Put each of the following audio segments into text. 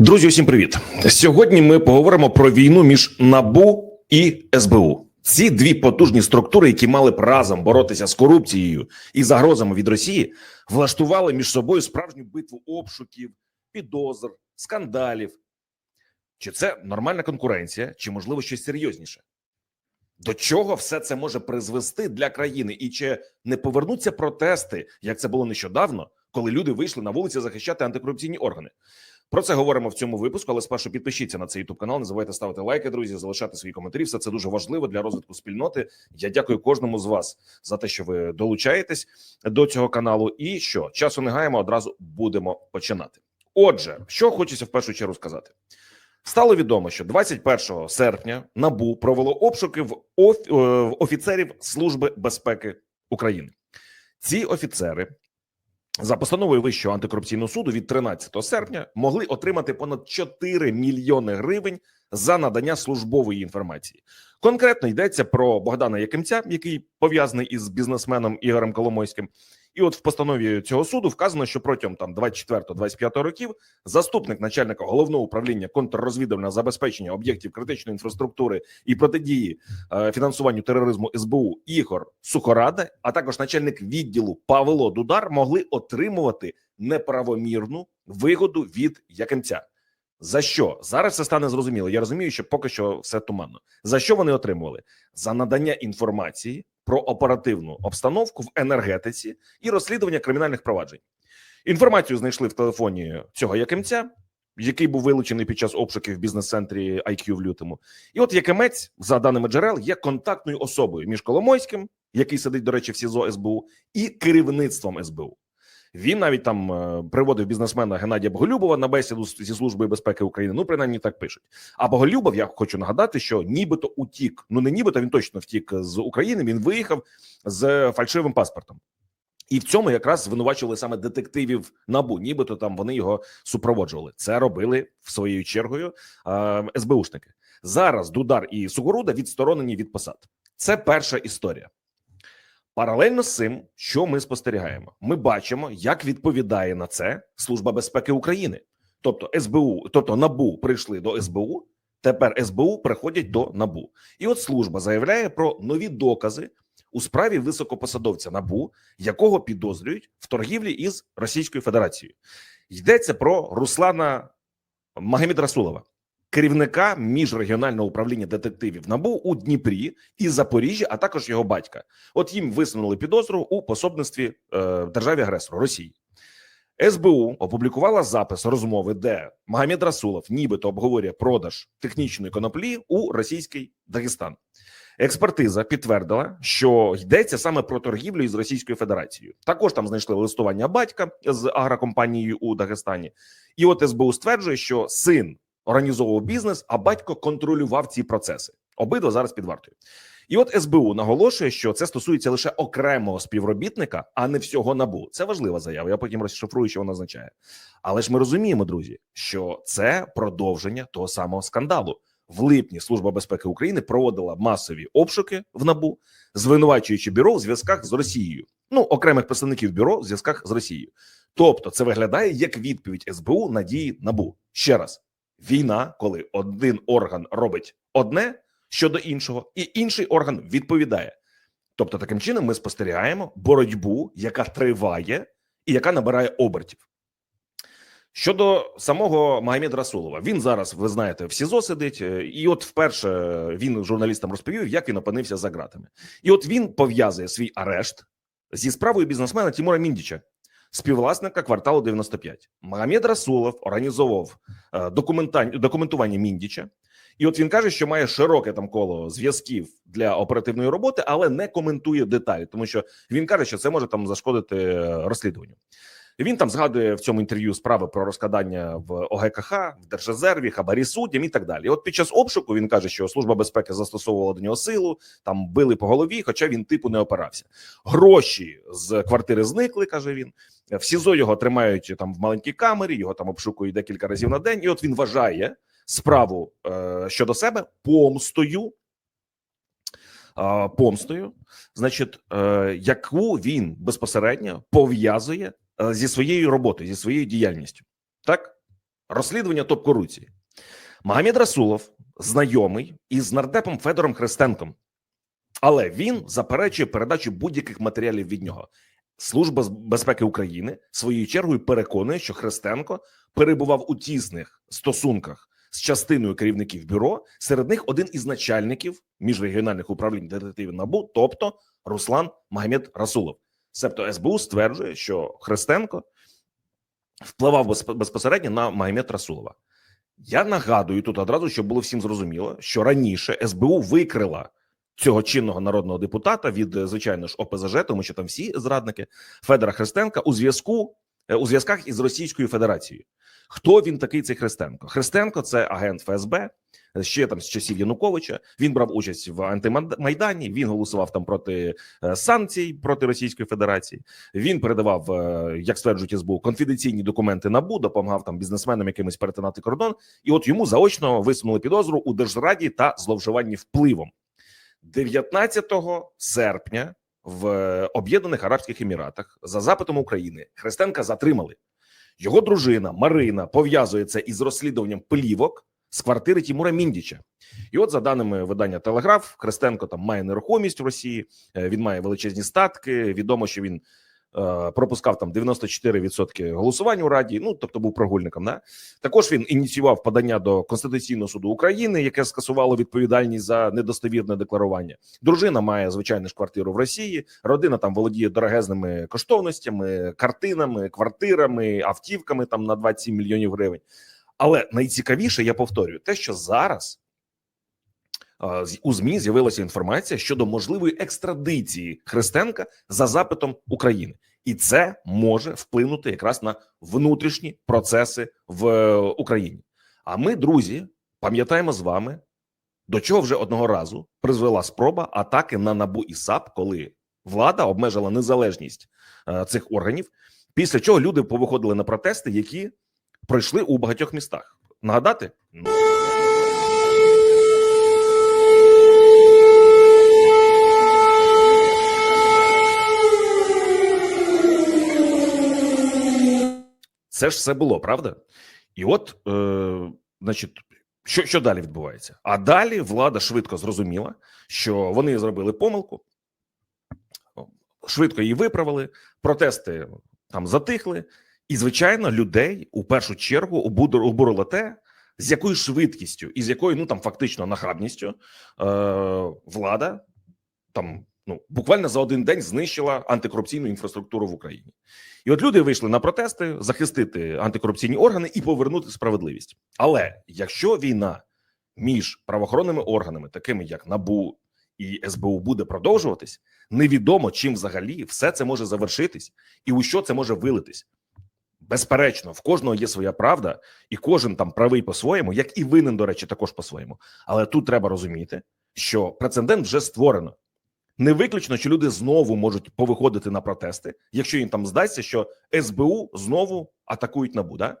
Друзі, усім привіт! Сьогодні ми поговоримо про війну між НАБУ і СБУ. Ці дві потужні структури, які мали б разом боротися з корупцією і загрозами від Росії, влаштували між собою справжню битву обшуків, підозр, скандалів. Чи це нормальна конкуренція, чи можливо щось серйозніше? До чого все це може призвести для країни, і чи не повернуться протести, як це було нещодавно, коли люди вийшли на вулиці захищати антикорупційні органи? Про це говоримо в цьому випуску. Але спершу підпишіться на цей youtube канал. Не забувайте ставити лайки, друзі, залишати свої коментарі. Все це дуже важливо для розвитку спільноти. Я дякую кожному з вас за те, що ви долучаєтесь до цього каналу. І що часу не гаємо, одразу будемо починати. Отже, що хочеться в першу чергу сказати. Стало відомо, що 21 серпня набу провело обшуки е, в офіцерів Служби безпеки України. Ці офіцери за постановою Вищого антикорупційного суду від 13 серпня могли отримати понад 4 мільйони гривень за надання службової інформації. Конкретно йдеться про Богдана Якимця, який пов'язаний із бізнесменом Ігорем Коломойським. І от в постанові цього суду вказано, що протягом там 24-25 років заступник начальника головного управління контррозвідувального забезпечення об'єктів критичної інфраструктури і протидії е, фінансуванню тероризму СБУ Ігор Сухорада, а також начальник відділу Павло Дудар могли отримувати неправомірну вигоду від Якимця. За що зараз це стане зрозуміло? Я розумію, що поки що все туманно. За що вони отримували? За надання інформації про оперативну обстановку в енергетиці і розслідування кримінальних проваджень. Інформацію знайшли в телефоні цього Якимця, який був вилучений під час обшуків в бізнес-центрі IQ в лютому. І от Якимець, за даними джерел, є контактною особою між Коломойським, який сидить, до речі, в СІЗО СБУ, і керівництвом СБУ. Він навіть там е, приводив бізнесмена Геннадія Боголюбова на бесіду зі служби безпеки України. Ну, принаймні так пишуть. А Боголюбов, я хочу нагадати, що нібито утік. Ну не нібито він точно втік з України. Він виїхав з фальшивим паспортом. І в цьому якраз звинувачували саме детективів набу, нібито там вони його супроводжували. Це робили в своєю чергою е, СБУшники. Зараз Дудар і Сугоруда відсторонені від посад. Це перша історія. Паралельно з цим, що ми спостерігаємо, ми бачимо, як відповідає на це Служба безпеки України. Тобто СБУ, тобто НАБУ прийшли до СБУ. Тепер СБУ приходять до НАБУ, і от служба заявляє про нові докази у справі високопосадовця НАБУ, якого підозрюють в торгівлі із Російською Федерацією. Йдеться про Руслана Магомедрасулова, керівника міжрегіонального управління детективів НАБУ у Дніпрі і Запоріжжі, а також його батька. От їм висунули підозру у пособництві е, державі агресору Росії. СБУ опублікувала запис розмови, де Магомед Расулов нібито обговорює продаж технічної коноплі у російський Дагестан. Експертиза підтвердила, що йдеться саме про торгівлю із Російською Федерацією. Також там знайшли листування батька з агрокомпанією у Дагестані. І от СБУ стверджує, що син організовував бізнес, а батько контролював ці процеси. Обидва зараз під вартою. І от СБУ наголошує, що це стосується лише окремого співробітника, а не всього набу. Це важлива заява. Я потім розшифрую, що вона означає. Але ж ми розуміємо, друзі, що це продовження того самого скандалу. В липні Служба безпеки України проводила масові обшуки в набу, звинувачуючи бюро в зв'язках з Росією. Ну окремих представників бюро в зв'язках з Росією. Тобто, це виглядає як відповідь СБУ на дії набу. Ще раз: війна, коли один орган робить одне щодо іншого, і інший орган відповідає. Тобто, таким чином ми спостерігаємо боротьбу, яка триває і яка набирає обертів. Щодо самого Магомеда Расулова, він зараз, ви знаєте, в СІЗО сидить, е, і от вперше він журналістам розповів, як він опинився за ґратами. І от він пов'язує свій арешт зі справою бізнесмена Тимура Міндіча, співвласника кварталу 95. Магомед Расулов організовував е, документування Міндіча. І от він каже, що має широке там коло зв'язків для оперативної роботи, але не коментує деталі, тому що він каже, що це може там зашкодити е, розслідуванню. Він там згадує в цьому інтерв'ю справи про розкладання в ОГКХ, в Держрезерві, хабарі суддям і так далі. От під час обшуку він каже, що служба безпеки застосовувала до нього силу, там били по голові, хоча він типу не опирався. Гроші з квартири зникли, каже він. В СІЗО його тримають там в маленькій камері, його там обшукують декілька разів на день. І от він вважає справу е, щодо себе помстою. Помстою, значить, е, яку він безпосередньо пов'язує зі своєю роботою, зі своєю діяльністю. Так розслідування топ корупції. Магомед Расулов знайомий із нардепом Федором Христенком, але він заперечує передачу будь-яких матеріалів від нього. Служба безпеки України своєю чергою переконує, що Христенко перебував у тісних стосунках з частиною керівників бюро. Серед них один із начальників міжрегіональних управлінь детективів НАБУ, тобто Руслан Магомед Расулов. Себто СБУ стверджує, що Христенко впливав безпосередньо на Магомед Расулова. Я нагадую тут одразу, щоб було всім зрозуміло, що раніше СБУ викрила цього чинного народного депутата від звичайно ж ОПЗЖ, тому що там всі зрадники Федора Христенка у зв'язку у зв'язках із Російською Федерацією. Хто він такий цей Христенко? Христенко це агент ФСБ е, ще там з часів Януковича. Він брав участь в антимайдані. Він голосував там проти е, санкцій проти Російської Федерації. Він передавав, е, як стверджують СБУ, конфіденційні документи НАБУ, допомагав там бізнесменам якимось перетинати кордон. І от йому заочно висунули підозру у держзраді та зловживанні впливом. 19 серпня в е, Об'єднаних Арабських Еміратах за запитом України Христенка затримали. Його дружина Марина пов'язується із розслідуванням плівок з квартири Тімура Міндіча. І от, за даними видання Телеграф, Христенко там має нерухомість в Росії, е, він має величезні статки. Відомо, що він пропускав там 94% голосувань у раді. Ну тобто був прогульником. Да? Також він ініціював подання до Конституційного суду України, яке скасувало відповідальність за недостовірне декларування. Дружина має звичайно ж квартиру в Росії. Родина там володіє дорогезними коштовностями, картинами, квартирами, автівками там на 27 мільйонів гривень. Але найцікавіше, я повторюю, те, що зараз е, у змі з'явилася інформація щодо можливої екстрадиції Христенка за запитом України, і це може вплинути якраз на внутрішні процеси в е, Україні. А ми, друзі, пам'ятаємо з вами, до чого вже одного разу призвела спроба атаки на набу і САП, коли влада обмежила незалежність е, цих органів. Після чого люди повиходили на протести, які пройшли у багатьох містах. Нагадати? Ну, Це ж все було, правда? І от, е, значить, що, що далі відбувається? А далі влада швидко зрозуміла, що вони зробили помилку, швидко її виправили, протести там затихли, і, звичайно, людей у першу чергу обурило те, з якою швидкістю і з якою, ну там фактично нахабністю е, влада там ну буквально за один день знищила антикорупційну інфраструктуру в Україні. І от люди вийшли на протести захистити антикорупційні органи і повернути справедливість. Але якщо війна між правоохоронними органами, такими як НАБУ і СБУ, буде продовжуватись, невідомо чим взагалі все це може завершитись, і у що це може вилитись. Безперечно, в кожного є своя правда, і кожен там правий по-своєму, як і винен, до речі, також по-своєму. Але тут треба розуміти, що прецедент вже створено. Не виключно, що люди знову можуть повиходити на протести, якщо їм там здасться, що СБУ знову атакують набу. Да?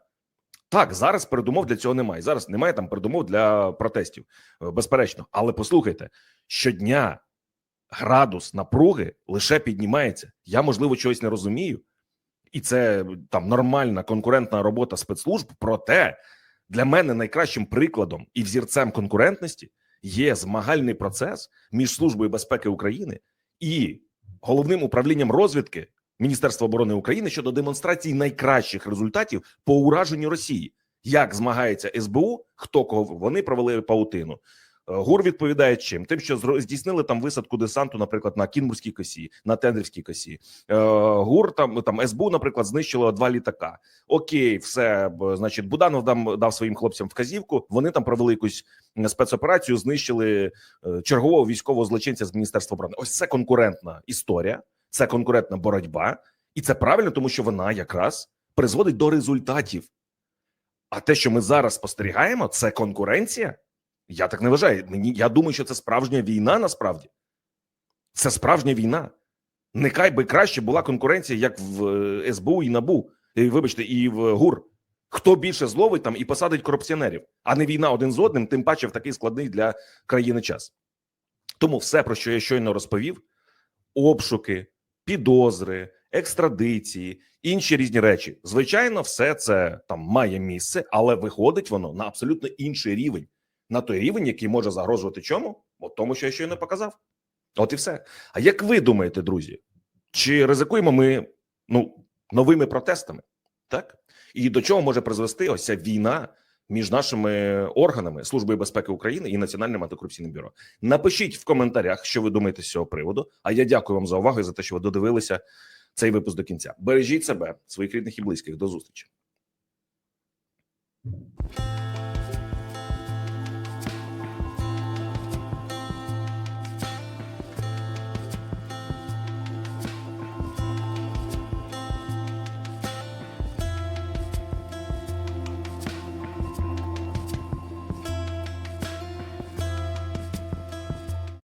Так, зараз передумов для цього немає. Зараз немає там передумов для протестів, е, безперечно. Але послухайте, щодня градус напруги лише піднімається. Я можливо чогось не розумію, і це там нормальна конкурентна робота спецслужб. Проте для мене найкращим прикладом і взірцем конкурентності є змагальний процес між службою безпеки України і головним управлінням розвідки Міністерства оборони України щодо демонстрації найкращих результатів по ураженню Росії. Як змагається СБУ, хто кого вони провели паутину. ГУР відповідає чим? Тим, що здійснили там висадку десанту, наприклад, на Кінбурзькій косі, на Тендрівській косі. Е, ГУР там там СБУ, наприклад, знищило два літака. Окей, все значить, Буданов дам дав своїм хлопцям вказівку. Вони там провели якусь спецоперацію, знищили е, чергового військового злочинця з міністерства оборони. Ось це конкурентна історія, це конкурентна боротьба, і це правильно, тому що вона якраз призводить до результатів. А те, що ми зараз спостерігаємо, це конкуренція. Я так не вважаю. Мені я думаю, що це справжня війна. Насправді це справжня війна. Нехай би краще була конкуренція, як в е, СБУ і НАБУ, і, вибачте, і в ГУР. Хто більше зловить там і посадить корупціонерів, а не війна один з одним, тим паче в такий складний для країни час. Тому все, про що я щойно розповів: обшуки, підозри, екстрадиції, інші різні речі. Звичайно, все це там має місце, але виходить воно на абсолютно інший рівень, на той рівень, який може загрожувати чому? От тому, що я щойно показав. От і все. А як ви думаєте, друзі, чи ризикуємо ми ну новими протестами? Так і до чого може призвести ось ця війна між нашими органами Службою безпеки України і Національним антикорупційним бюро? Напишіть в коментарях, що ви думаєте з цього приводу. А я дякую вам за увагу і за те, що ви додивилися цей випуск до кінця. Бережіть себе, своїх рідних і близьких. До зустрічі.